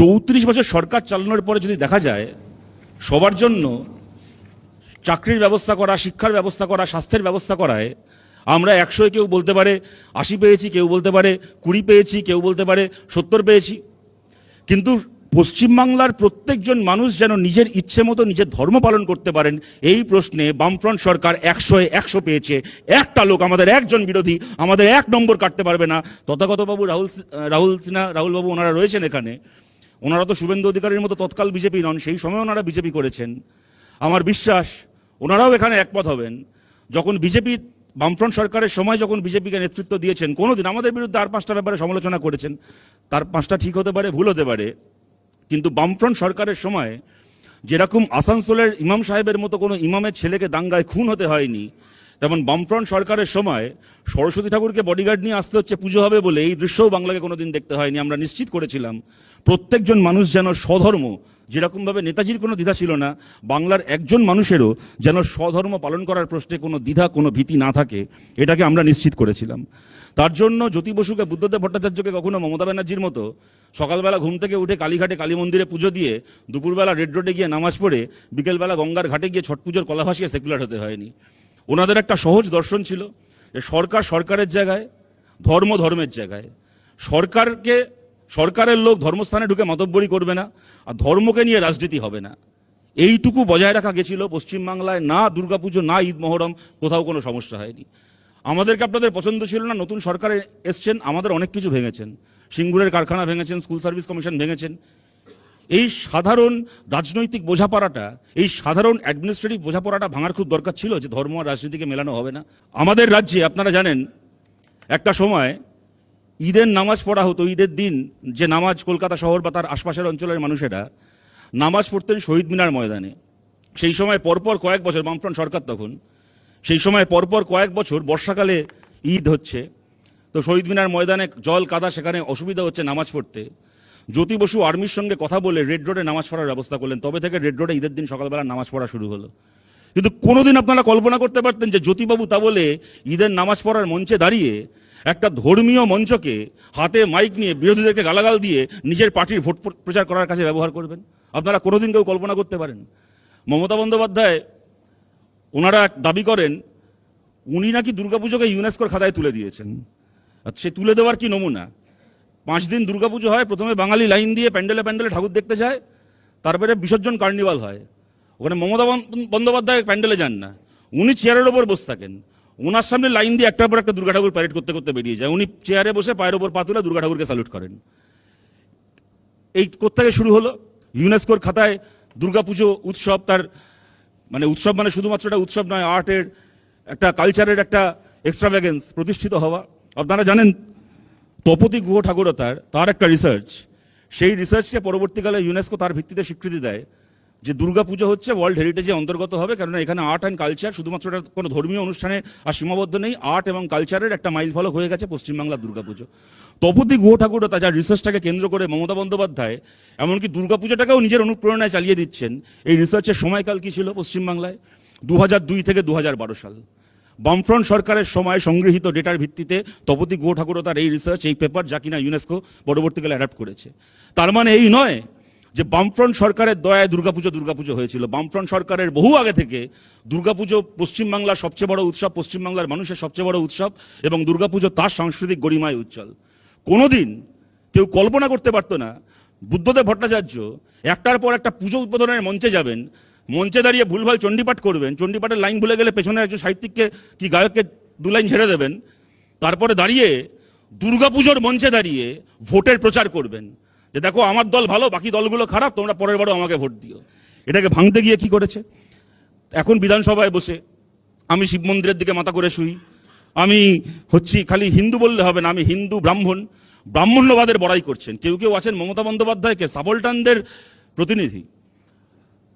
চৌত্রিশ বছর সরকার চালানোর পরে যদি দেখা যায়, সবার জন্য চাকরির ব্যবস্থা করা, শিক্ষার ব্যবস্থা করা, স্বাস্থ্যের ব্যবস্থা করায়, আমরা একশোয় কেউ বলতে পারে, আশি পেয়েছি, কেউ বলতে পারে, কুড়ি পেয়েছি, কেউ বলতে পারে, সত্তর পেয়েছি। কিন্তু পশ্চিমবাংলার প্রত্যেকজন মানুষ যেন নিজের ইচ্ছে মতো নিজের ধর্ম পালন করতে পারেন, এই প্রশ্নে বামফ্রন্ট সরকার একশোয় একশো পেয়েছে। একটা লোক, আমাদের একজন বিরোধী, আমাদের এক নম্বর কাটতে পারবে না। তথাগতবাবু রাহুল রাহুল সিনহা, রাহুলবাবু ওনারা রয়েছেন এখানে। ওনারা তো শুভেন্দু অধিকারীর মতো তৎকাল বিজেপি নন, সেই সময় ওনারা বিজেপি করেছেন। আমার বিশ্বাস, ওনারাও এখানে একমত হবেন। যখন বিজেপি বামফ্রন্ট সরকারের সময় যখন বিজেপিকে নেতৃত্ব দিয়েছেন, কোনোদিন আমাদের বিরুদ্ধে আর পাঁচটা ব্যাপারে সমালোচনা করেছেন। তার পাঁচটা ঠিক হতে পারে, ভুল হতে পারে। কিন্তু বামফ্রন্ট সরকারের সময় যেরকম আসানসোলের ইমাম সাহেবের মতো কোনো ইমামের ছেলেকে দাঙ্গায় খুন হতে হয়নি তেমন বামফ্রন্ট সরকারের সময় সরস্বতী ঠাকুরকে বডিগার্ড নিয়ে আসতে হচ্ছে, পুজো হবে বলে এই দৃশ্যও বাংলাকে কোনোদিন দেখতে হয়নি। আমরা নিশ্চিত করেছিলাম, প্রত্যেকজন মানুষ যেন স্বধর্ম, যেরকমভাবে নেতাজির কোনো দ্বিধা ছিল না, বাংলার একজন মানুষেরও যেন স্বধর্ম পালন করার প্রশ্নে কোনো দ্বিধা, কোনো ভীতি না থাকে, এটাকে আমরা নিশ্চিত করেছিলাম। তার জন্য জ্যোতি বসুকে, বুদ্ধদেব ভট্টাচার্যকে কখনো মমতা ব্যানার্জির মতো সকালবেলা ঘুম থেকে উঠে কালীঘাটে কালী মন্দিরে পুজো দিয়ে দুপুরবেলা রেড রোডে গিয়ে নামাজ পড়ে, বিকেলবেলা গঙ্গার ঘাটে গিয়ে ছট পুজোর কলা ভাসিয়ে সেকুলার হতে হয়নি। ওনাদের একটা সহজ দর্শন ছিল যে সরকার সরকারের জায়গায়, ধর্ম ধর্মের জায়গায়। সরকারকে, সরকারের লোক ধর্মস্থানে ঢুকে মতব্বরি করবে না, আর ধর্মকে নিয়ে রাজনীতি হবে না। এইটুকু বজায় রাখা গেছিল পশ্চিমবাংলায়, না দুর্গাপুজো, না ঈদ মহরম, কোথাও কোনো সমস্যা হয়নি। আমাদেরকে আপনাদের পছন্দ ছিল না, নতুন সরকারে এসছেন, আমাদের অনেক কিছু ভেঙেছেন। সিঙ্গুরের কারখানা ভেঙেছেন, স্কুল সার্ভিস কমিশন ভেঙেছেন। এই সাধারণ রাজনৈতিক বোঝাপড়াটা, এই সাধারণ অ্যাডমিনিস্ট্রেটিভ বোঝাপড়াটা ভাঙার খুব দরকার ছিল যে ধর্ম আর রাজনীতিকে মেলানো হবে না। আমাদের রাজ্যে, আপনারা জানেন, একটা সময় ঈদের নামাজ পড়া হতো, ঈদের দিন যে নামাজ কলকাতা শহর বা তার আশপাশের অঞ্চলের মানুষেরা নামাজ পড়তেন শহীদ মিনার ময়দানে। সেই সময় পরপর কয়েক বছর, বামফ্রন্ট সরকার তখন, সেই সময় পরপর কয়েক বছর বর্ষাকালে ঈদ হচ্ছে। তো শহীদ মিনার ময়দানে জল কাদা, সেখানে অসুবিধা হচ্ছে নামাজ পড়তে। জ্যোতি বসু আর্মির সঙ্গে কথা বলে রেড রোডে নামাজ পড়ার ব্যবস্থা করলেন। তবে থেকে রেড রোডে ঈদের দিন সকালবেলা নামাজ পড়া শুরু হলো। কিন্তু কোনোদিন আপনারা কল্পনা করতে পারতেন যে জ্যোতিবাবু তা বলে ঈদের নামাজ পড়ার মঞ্চে দাঁড়িয়ে একটা ধর্মীয় মঞ্চকে হাতে মাইক নিয়ে বিরোধীদেরকে গালাগাল দিয়ে নিজের পার্টির ভোট প্রচার করার কাছে ব্যবহার করবেন? আপনারা কোনোদিন কেউ কল্পনা করতে পারেন? মমতা বন্দ্যোপাধ্যায় ওনারা দাবি করেন, উনি নাকি দুর্গাপুজোকে ইউনেস্কোর খাতায় তুলে দিয়েছেন। সে তুলে দেওয়ার কি নমুনা? পাঁচ দিন দুর্গাপুজো হয়, প্রথমে বাঙালি লাইন দিয়ে প্যান্ডেলে প্যান্ডেলে ঠাকুর দেখতে যায়, তারপরে বিসর্জন কার্নিভাল হয়। ওখানে মমতা বন্দ- বন্দ্যোপাধ্যায় প্যান্ডেলে যান না। উনি চেয়ারের ওপর বসে থাকেন। ওনার সামনে লাইন দিয়ে একটার পর একটা দুর্গা ঠাকুর প্যারেড করতে করতে বেরিয়ে যায়। উনি চেয়ারে বসে পায়ের ওপর পা তুলে দুর্গা ঠাকুরকে স্যালুট করেন। এই কোত্থেকে শুরু হলো? ইউনেস্কোর খাতায় দুর্গাপুজো উৎসব তার মানে উৎসব মানে শুধুমাত্র একটা উৎসব নয় আর্টের একটা কালচারের একটা এক্সট্রাভ্যাগেন্স প্রতিষ্ঠিত হওয়া। আপনারা জানেন তপতি গুহ ঠাকুরতার তার একটা রিসার্চ সেই রিসার্চকে পরবর্তীকালে ইউনেস্কো তার ভিত্তিতে স্বীকৃতি দেয় যে দুর্গাপুজো হচ্ছে ওয়ার্ল্ড হেরিটেজে অন্তর্গত হবে কারণ এখানে আর্ট অ্যান্ড কালচার শুধুমাত্র এটা কোনো ধর্মীয় অনুষ্ঠানে আর সীমাবদ্ধ নেই আর্ট এবং কালচারের একটা মাইল ফলক হয়ে গেছে পশ্চিমবাংলার দুর্গাপুজো তপতি গুহ ঠাকুরতা যার রিসার্চটাকে কেন্দ্র করে মমতা বন্দ্যোপাধ্যায়, এমনকি দুর্গাপুজোটাকেও নিজের অনুপ্রেরণায় চালিয়ে দিচ্ছেন। এই রিসার্চের সময়কাল কী ছিল পশ্চিমবাংলায়? দু থেকে দু হাজার বারো সাল। বামফ্রন্ট সরকারের সময় সংগৃহীত ডেটার ভিত্তিতে তপতি গুহ ঠাকুরতার এই রিসার্চ এই পেপার যা কিনা ইউনেস্কো পরবর্তীকালে অ্যাডাপ্ট করেছে। তার মানে এই নয় যে বামফ্রন্ট সরকারের দয়ায় দুর্গাপুজো দুর্গাপুজো হয়েছিল। বামফ্রন্ট সরকারের বহু আগে থেকে দুর্গাপুজো পশ্চিমবাংলার সবচেয়ে বড় উৎসব, পশ্চিমবাংলার মানুষের সবচেয়ে বড় উৎসব এবং দুর্গাপুজো তার সাংস্কৃতিক গরিমায় উজ্জ্বল। কোনোদিন কেউ কল্পনা করতে পারতো না, বুদ্ধদেব ভট্টাচার্য একটার পর একটা পুজো উদ্বোধনের মঞ্চে যাবেন মঞ্চে দাঁড়িয়ে ভুলভাল চণ্ডীপাঠ করবেন, চণ্ডীপাঠের লাইন ভুলে গেলে পেছনে একজন সাহিত্যিককে কি গায়ককে দু লাইন ছেড়ে দেবেন? তারপরে দাঁড়িয়ে দুর্গাপুজোর মঞ্চে দাঁড়িয়ে ভোটের প্রচার করবেন। যে দেখো, আমার দল ভালো, বাকি দলগুলো খারাপ, তোমরা পরের বারও আমাকে ভোট দিও। এটাকে ভাঙতে গিয়ে কি করেছে? এখন বিধানসভায় বসে আমি শিব মন্দিরের দিকে মাথা করে শুই। আমি হচ্ছি খালি হিন্দু বললে হবে না, আমি হিন্দু ব্রাহ্মণ। ব্রাহ্মণ্যবাদের বড়াই করছেন। কেউ কেউ আছেন মমতা বন্দ্যোপাধ্যায়কে সাবলটানদের প্রতিনিধি।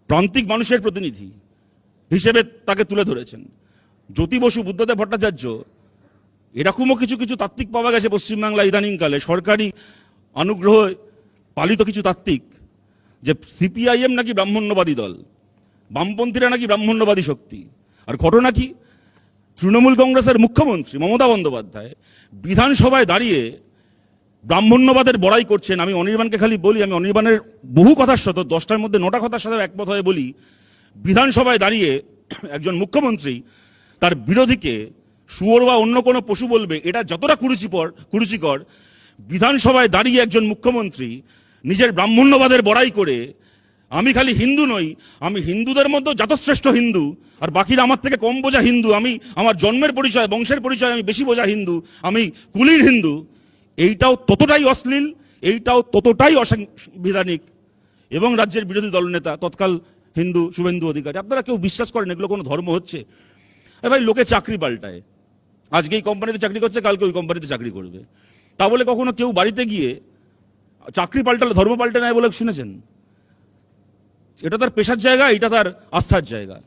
প্রান্তিক মানুষের প্রতিনিধি হিসেবে তাকে তুলে ধরেছেন। জ্যোতি বসু, বুদ্ধদেব ভট্টাচার্য, এরকমও কিছু কিছু তাত্ত্বিক পাওয়া গেছে পশ্চিমবাংলা ইদানিংকালে। সরকারি অনুগ্রহ পালিত কিছু তাত্ত্বিক, যে সিপিআইএম নাকি ব্রাহ্মণ্যবাদী দল, বামপন্থীরা নাকি ব্রাহ্মণ্যবাদী শক্তি। আর ঘটনা কি? তৃণমূল কংগ্রেসের মুখ্যমন্ত্রী মমতা বন্দ্যোপাধ্যায় বিধানসভায় দাঁড়িয়ে ব্রাহ্মণ্যবাদের বড়াই করছেন, আমি অনির্বাণকে খালি বলি, আমি অনির্বাণের বহু কথার সাথে, দশটার মধ্যে নটা কথার সাথে একমত হয়ে বলি, বিধানসভায় দাঁড়িয়ে একজন মুখ্যমন্ত্রী তার বিরোধীকে শুয়োর বা অন্য কোনো পশু বলবে, এটা যতটা কুরুচিকর কুরুচিকর, বিধানসভায় দাঁড়িয়ে একজন মুখ্যমন্ত্রী নিজের ব্রাহ্মণ্যবাদের বড়াই করে, আমি খালি হিন্দু নই, আমি হিন্দুদের মধ্যে যতশ্রেষ্ঠ হিন্দু, আর বাকিরা আমার থেকে কম বোঝা হিন্দু, আমি, আমার জন্মের পরিচয়, বংশের পরিচয়, আমি বেশি বোঝা হিন্দু, আমি কুলির হিন্দু এইটাও ততটাই অশ্লীল, এইটাও ততটাই অসাংবিধানিক। এবং রাজ্যের বিরোধী দলনেতা, তৎকাল হিন্দু শুভেন্দু অধিকারী, আপনারা কেউ বিশ্বাস করেন, এগুলো কোনো ধর্ম হচ্ছে? ভাই, লোকে চাকরি পাল্টায়। আজকে এই কোম্পানিতে চাকরি করছে, কালকে ওই কোম্পানিতে চাকরি করবে। তা বলে কখনো কেউ বাড়িতে গিয়ে চাকরি পাল্টালে, ধর্ম পাল্টে নেয় বলে শুনেছেন? এটা তার পেশার জায়গা এটা তার আস্থার জায়গা।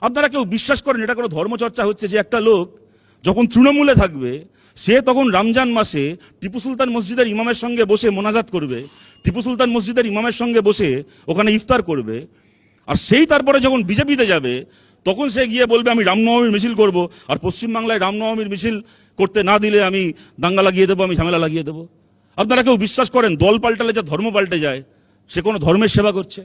আপনারা কেউ বিশ্বাস করেন, এটা কোনো ধর্মচর্চা হচ্ছে যে একটা লোক যখন তৃণমূলে থাকবে সে তখন রমজান মাসে টিপু সুলতান মসজিদের ইমামের সঙ্গে বসে মোনাজাত করবে, টিপু সুলতান মসজিদের ইমামের সঙ্গে বসে ওখানে ইফতার করবে, আর সেই তারপরে যখন বিজেপিতে যাবে, তখন সে গিয়ে বলবে, আমি রামনবমীর মিছিল করব, আর পশ্চিমবাংলায় রামনবমীর মিছিল করতে না দিলে আমি দাঙ্গা লাগিয়ে দেবো, আমি ঝামেলা লাগিয়ে দেবো। আপনারা কেউ বিশ্বাস করেন দল পাল্টালে যা ধর্ম পাল্টে যায়, সে কোনো ধর্মের সেবা করছে?